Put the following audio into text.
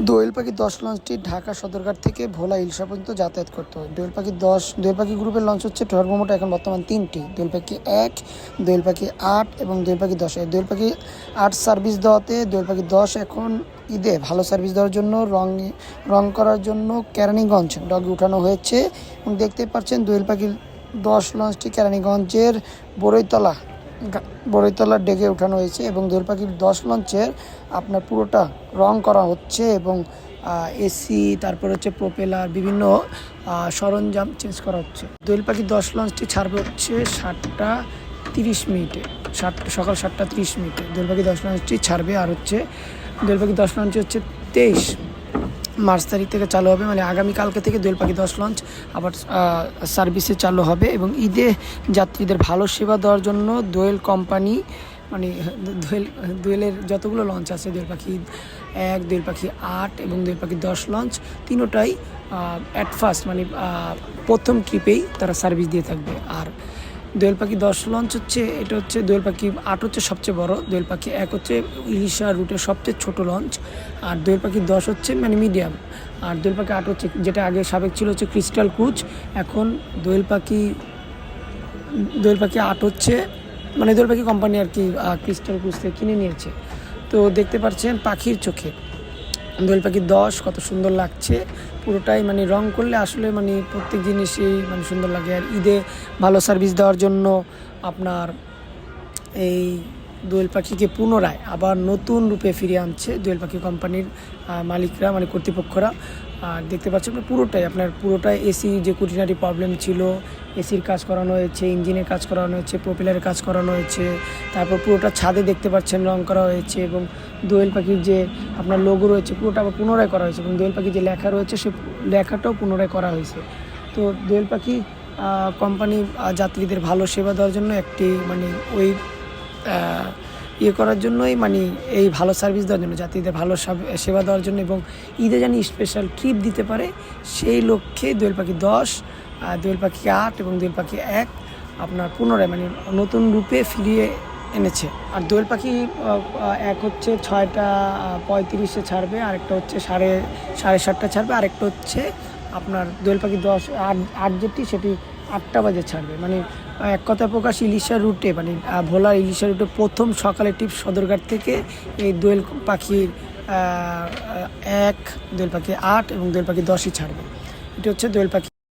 দোয়েল পাখি দশ লঞ্চটি ঢাকা সদরঘাট থেকে ভোলা ইলশা পর্যন্ত যাতায়াত করতে হয়। দোয়েল পাখি দশ দোয়েল পাখি গ্রুপের লঞ্চ হচ্ছে সর্বমোট এখন বর্তমান তিনটি। দোয়েল পাখি এক দোয়েল পাখি আট এবং দোয়েল পাখি দশ। দোয়েল পাখি আট সার্ভিস দেওয়াতে দোয়েল পাখি দশ এখন ঈদে ভালো সার্ভিস দেওয়ার জন্য রং রং করার জন্য কেরানীগঞ্জ ডগে উঠানো হয়েছে। এবং দেখতে পাচ্ছেন দোয়েল পাখি দশ লঞ্চটি কেরানীগঞ্জের বড়ইতলা বড়ইতলার ডেকে উঠানো হয়েছে এবং দোয়েল পাখির দশ লঞ্চের আপনার পুরোটা রং করা হচ্ছে এবং এসি তারপর হচ্ছে প্রোপেলার, বিভিন্ন সরঞ্জাম চেঞ্জ করা হচ্ছে। দোয়েল পাখি দশ লঞ্চটি ছাড়বে হচ্ছে সাতটা তিরিশ মিনিটে, সাত, সকাল সাতটা তিরিশ মিনিটে। দোয়েল পাখি দশ লঞ্চটি ছাড়বে আর হচ্ছে দোয়েল পাখি দশ লঞ্চটি হচ্ছে তেইশ মার্চ তারিখ থেকে চালু হবে মানে আগামীকালকে থেকে দোয়েল পাখি দশ লঞ্চ আবার সার্ভিসে চালু হবে এবং ঈদে যাত্রীদের ভালো সেবা দেওয়ার জন্য দোয়েল কোম্পানি মানে দোয়েল, দোয়েলের যতগুলো লঞ্চ আছে দোয়েল পাখি এক দোয়েল পাখি আট এবং দোয়েল পাখি দশ লঞ্চ, তিনোটাই অ্যাট ফার্স্ট মানে প্রথম ট্রিপেই তারা সার্ভিস দিয়ে থাকবে। আর দোয়েল পাখি দশ লঞ্চ হচ্ছে, এটা হচ্ছে দোয়েল পাখি আট হচ্ছে সবচেয়ে বড় দোয়েল পাখি এক হচ্ছে ইলিশা রুটের সবচেয়ে ছোট লঞ্চ আর দোয়েল পাখি দশ হচ্ছে মানে মিডিয়াম আর দোয়েল পাখি আট হচ্ছে যেটা আগে সাবেক ছিল হচ্ছে ক্রিস্টাল ক্রুজ এখন দোয়েল পাখি দোয়েল পাখি আট হচ্ছে মানে দোয়েল পাখি কোম্পানি আর কি ক্রিস্টাল ক্রুজ থেকে কিনে নিয়েছে। তো দেখতে পাচ্ছেন পাখির চোখে। দোয়েল পাখি দশ, কত সুন্দর লাগছে। পুরোটাই মানে রং করলে আসলে মানে প্রত্যেক জিনিসই মানে সুন্দর লাগে। আর ঈদে ভালো সার্ভিস দেওয়ার জন্য আপনার এই দোয়েল পাখিকে পুনরায় আবার নতুন রূপে ফিরিয়ে আনছে দোয়েল পাখি কোম্পানির মালিকরা মানে কর্তৃপক্ষরা। আর দেখতে আপনার পুরোটাই আপনার পুরোটাই এসি যে কুটিনারি প্রবলেম ছিল এসির কাজ করানো হয়েছে ইঞ্জিনের কাজ করানো হয়েছে প্রপিলারের কাজ করানো হয়েছে, তারপর পুরোটা ছাদে দেখতে পাচ্ছেন রং করা হয়েছে এবং দোয়েল পাখির যে আপনার লোগো রয়েছে, পুরোটা আবার পুনরায় করা হয়েছে এবং দোয়েল পাখির যে লেখা রয়েছে, সে লেখাটাও পুনরায় করা হয়েছে। তো দোয়েল পাখি কোম্পানি যাত্রীদের ভালো সেবা দেওয়ার জন্য একটি মানে ওই ইয়ে করার জন্যই মানে এই ভালো সার্ভিস দেওয়ার জন্য, যাত্রীদের ভালো সাব- দেওয়ার জন্য এবং ঈদে জানি স্পেশাল ট্রিপ দিতে পারে সেই লক্ষ্যে দোয়েল পাখি দশ দোয়েল পাখি আট এবং দোয়েল পাখি এক আপনার পুনরায় মানে নতুন রূপে ফিরিয়ে এনেছে। আর দোয়েল পাখি এক হচ্ছে ছয়টা পঁয়ত্রিশে ছাড়বে, আরেকটা হচ্ছে সাড়ে সাড়ে সাতটা ছাড়বে, আরেকটা হচ্ছে আপনার দোয়েল পাখি দশ, আট আট যেটি সেটি আটটা বাজে ছাড়বে। মানে এক কথা প্রকাশ ইলিশা রুটে মানে ভোলা ইলিশা রুটে প্রথম সকালে টিপ সদরঘাট থেকে এই দোয়েল পাখির এক, দোয়েল পাখি আট এবং দোয়েল পাখি দশই ছাড়বে। এটি হচ্ছে দোয়েল পাখি